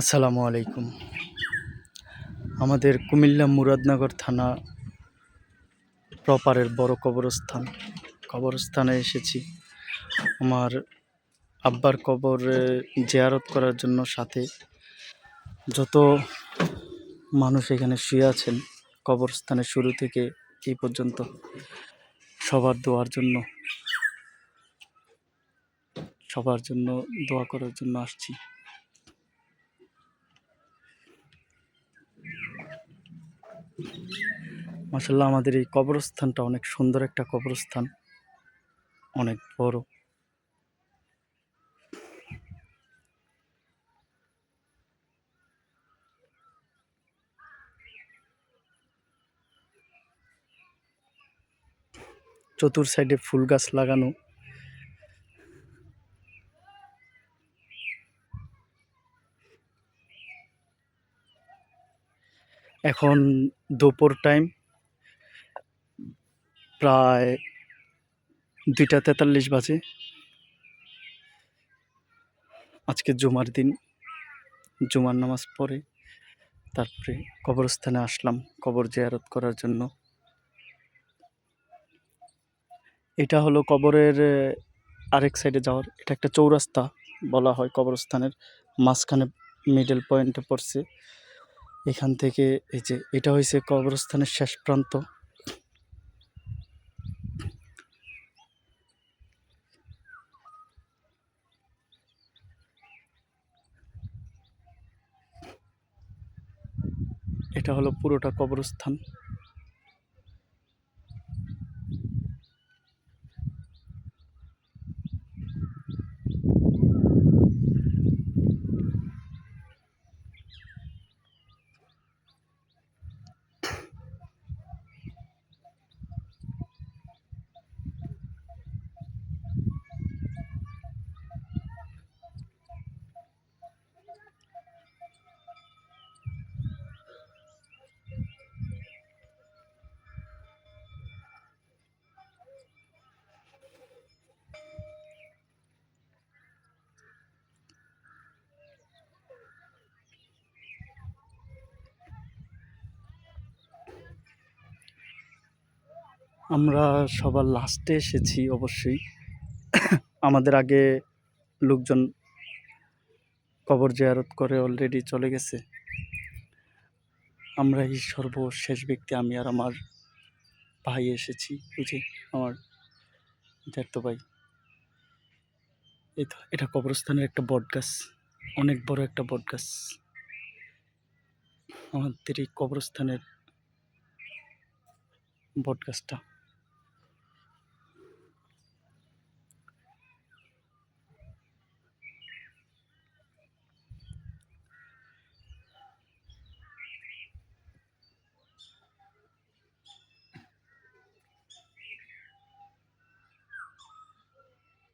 আসসালামু আলাইকুম। আমাদের কুমিল্লা মুরাদনগর থানা প্রপারের বড় কবরস্থান। কবরস্থানে এসেছি। আমার আব্বার কবর জিয়ারত করার জন্য সাথে যত মানুষ এখানে শুয়ে আছেন, কবরস্থানের শুরু থেকে এই পর্যন্ত সবার দোয়ার জন্য, সবার জন্য দোয়া করার জন্য আসছি। মাসাল্লাহ আমাদের এই কবরস্থানটা অনেক সুন্দর একটা কবরস্থান। অনেক বড়। চতুর সাইডে ফুল গাছ লাগানো। এখন দুপুর টাইম প্রায় দুইটা তেতাল্লিশ বাজে। আজকে জুমার দিন, জুমার নামাজ পড়ে, তারপরে কবরস্থানে আসলাম, কবর জিয়ারত করার জন্য। এটা হলো কবরের আরেক সাইডে যাওয়ার, এটা একটা চৌরাস্তা বলা হয় কবরস্থানের, মাঝখানে মিডল পয়েন্টে পড়ছে। এখান থেকে এই যে এটা হয়েছে কবরস্থানের শেষ প্রান্ত। এটা হলো পুরোটা কবরস্থান। আমরা সবার লাস্টে এসেছি অবশ্যই। আমাদের আগে লোকজন কবর জিয়ারত করে অলরেডি চলে গেছে। আমরা এই সর্বশেষ ব্যক্তি, আমি আর আমার ভাই এসেছি বুঝি আমার জ্যাঠতো ভাই। তো, এটা কবরস্থানের একটা বট গাছ অনেক বড় একটা বট গাছ আমাদের এই কবরস্থানের বট গাছটা